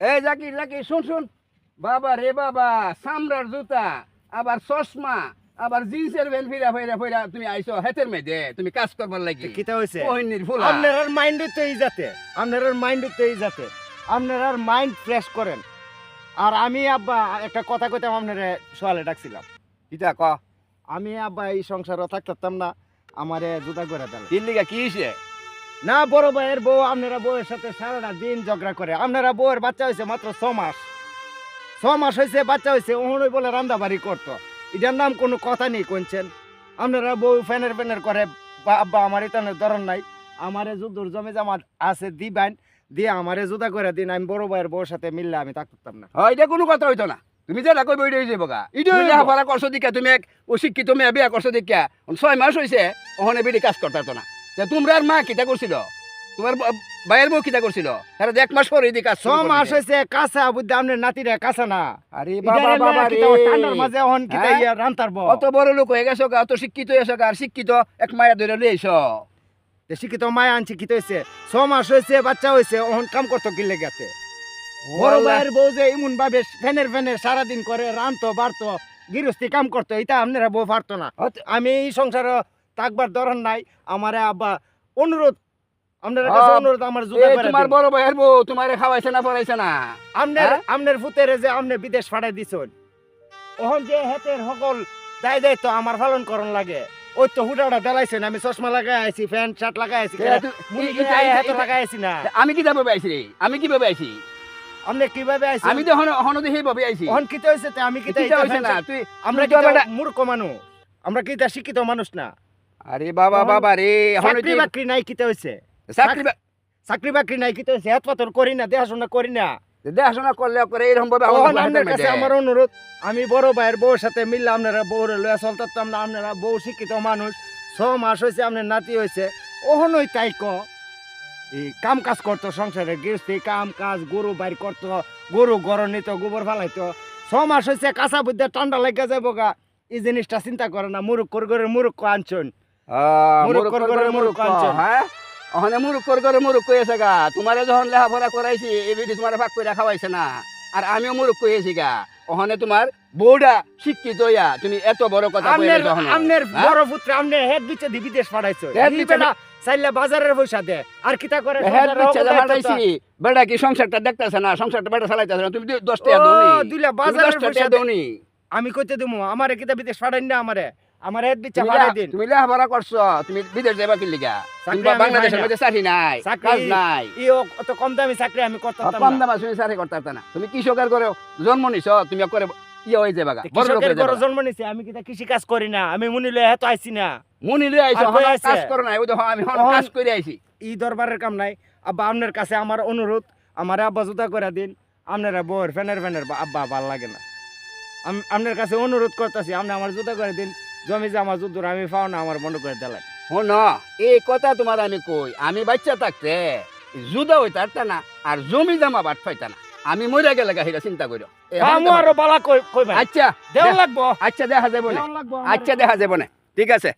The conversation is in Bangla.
এই জাকির জাকির শুন শুন। বাবা রে বাবা সামরার জুতা আবার চশমা আবার জিন্সের বেল ফিরা ফিরা ফিরা। তুমি আইছো হেতের মেয়েদে তুমি কাজ করবার লাগি। কিতা হইছে? ওহিনীর ফুলা। আপনার মাইন্ড তো এই যাতে আপনার মাইন্ড তো এই যাতে আপনার মাইন্ড ফ্রেশ করেন। আর আমি আব্বা একটা কথা কইতাম আপনার সোয়ালে ডাকছিলাম। কিতা ক? আমি আব্বা এই সংসারও থাকতাম না আমারে জুতা করে দেন। কি লিগা কি হইছে? না বড় ভাইয়ের বউ আপনারা বউয়ের সাথে সারাটা দিন ঝগড়া করে। আপনারা বউয়ের বাচ্চা হয়েছে মাত্র ছ মাস। ছ মাস হয়েছে বাচ্চা হয়েছে ওহনই বলে রান্না বাড়ি করতো। এটার নাম কোনো কথা নেই কোনছেন আপনারা বউ ফ্যানের ফ্যানের করে বা আব্বা আমার এখানে ধরন নাই। আমারে যুদ্ধর জমে জামা আছে দিবেন দিয়ে আমারে জুতা করে দিন আমি বড় ভাইয়ের বউর সাথে মিললে আমি থাকতাম না। হয় এটা কোনো কথা হইতো না। তুমি ওইটা হইছে বগা ইটা তুমি হইবো। লেখাপড়া করছ দিকা তুমি এক অশিক্ষিত মেয়ে বিয়া করছ দিকা ছয় মাস হইছে ওখানে বেরি কাজ করতে না। তা তোমরা আর মা কিতা করছিল? তোমার ভাইয়ের বউ কিতা করছিল? তারা এক মাস পরে এদিকে ছ মাস। হয়েছে কাঁচা বুদ্ধি আপনার নাতিরা কাঁচা না। আরে বাবা বাবা রে। ঠান্ডার মাঝে অহন কিতা হ্যাঁ? ইয়া রান্তার বউ। অত বড় লোক হয়ে গেছো অত শিক্ষিত হয়েছো আর শিক্ষিত এক মায়া ধরে লইছ তে শিক্ষিত মায় আনছি কি হয়েছে ছ মাস হয়েছে বাচ্চা হয়েছে ওহন কাম করতো কিলে গেছে বড় ভাইয়ের বউ যে এমন ভাবে ফ্যানের ফ্যানের সারাদিন করে রানতো বাড়তো গৃহস্থী কাম করতো এটা আপনারা বউ পারতো না। আমি এই সংসারে থাকবার ধরন নাই আমার আব্বা অনুরোধ আপনার কাছে অনুরোধ আমার জুতা করে তোমার বড় ভাইয়ের বউ তোমারে খাওয়াইছে না পড়াইছে না? আপনার? আপনার ফুতেরে যে আপনি বিদেশ পাঠাই দিছেন ওহন যে হেতের সকল দায় দায়িত্ব আমার পালন করন লাগে। ওই তো হুডাটা দেলাইছেন আমি চশমা লাগাই প্যান্ট শার্ট লাগাই হেতে লাগাই না। আমি কিতা ভাবে আইছি রে? আমি কি আইছি? কীভাবে আইছেন? আমি তো হন হন সেই ভাবে আইছি। ওহন কিতে হইছে তে? আমি কিতে হইছে না? তুই আমরা কি মূর্খ মানুষ। আমরা কি তা শিক্ষিত মানুষ না? আরে বাবা বাবা রে চাকরি বাকরি নাই কিতে হইছে? চাকরি চাকরি বাকরি নাই কিতে হইছে? হাত পাতর করি না দেখাশোনা করি না। দেখাশোনা করলে করে এরকম ভাবে আমার কাছে আমার অনুরোধ আমি বড় ভাইয়ের বউর সাথে মিললে আপনারা বউরে লইয়া চলতাম না আপনারা বউ শিক্ষিত মানুষ ছ মাস হয়েছে আপনার নাতি হয়েছে ওহনই তাই ক এই কাম কাজ করতো সংসারে গৃহস্থী কাম কাজ গরু বাইর করতো গরু গরম নিত গোবর ফালাইতো। ছ মাস হয়েছে কাঁচা বুদ্ধে ঠান্ডা লেগে যাব গা এই জিনিসটা চিন্তা করে না মুরুখ করে মুরুখ আনছুন। আহ, মুরুখ মুরুখ করে করে করে মুরুখ মুরুখ আনছে। হ্যাঁ? মুরুখ করে করে মুরুখ কইছে গা। তোমারে যখন লেখাপড়া করাইছি এই বিটি তোমার ভাগ করে খাওয়াইছে না। আর আমিও মুরুখ কইছি গা। ওখানে তোমার বউডা শিক্ষিত হইয়া তুমি এত বড় কথা আমনের আমনের? বড় পুত্র আমনে হেড বিচে দি বিদেশ পাঠাইছো। হেড বিচে বেটা চাইলে বাজারের পয়সা দে। আর কিতা করে? হেড সংসারের পিচ্ছে অবদায়িত্ব কি সংসারটা দেখতেছে না? সংসারটা চালাইতেছে না। তুমি টাকা দুইলা বাজারের পয়সা। আমি কইতে দিমু আমারে কিতা বিদেশ পাঠাইন না আমারে? আমার তুমি দিন তুমি লেখাপড়া করছ তুমি বিদেশ যাবা কি লিগা? কিংবা বাংলাদেশের মধ্যে চাকরি নাই কাজ নাই। ইও অত কম দামি চাকরি আমি করতাম কম দাম আছে চাকরি না। তুমি কৃষকের করে? জন্ম নিছ তুমি করে ইয়ে হয়ে যাবা বড় লোক হয়ে যাবা। জন্ম নিছি আমি কৃষি কাজ করি না? আমি মুনি লয়ে হেতো আইছি না। মুনি লই আইছো কাজ করো না ওই দেখো আমি হন কাজ করে আইছি। ই দরবারের কাম নাই। আব্বা আপনার কাছে আমার অনুরোধ আমার আব্বা জুতা করে দিন। আপনারা বউর ফ্যানের ফ্যানের আব্বা ভালো লাগে না। আম- আপনার কাছে অনুরোধ করতেছি আপনি আমার জুতা করে দিন। জমি জামা যুদ্ধ আমি পাও না আমার বন্ধ করে দিলেন। হন এই কথা তোমার আমি কই আমি বাচ্চা থাকতে জুদা হইতে পারতা না আর জমি জামা বাট পাইতা না। আমি মরে গেলে গাহিরা চিন্তা করো কইবেন আচ্ছা দেওয়া লাগবো। আচ্ছা দেখা যাব না। আচ্ছা দেখা যাব না। ঠিক আছে।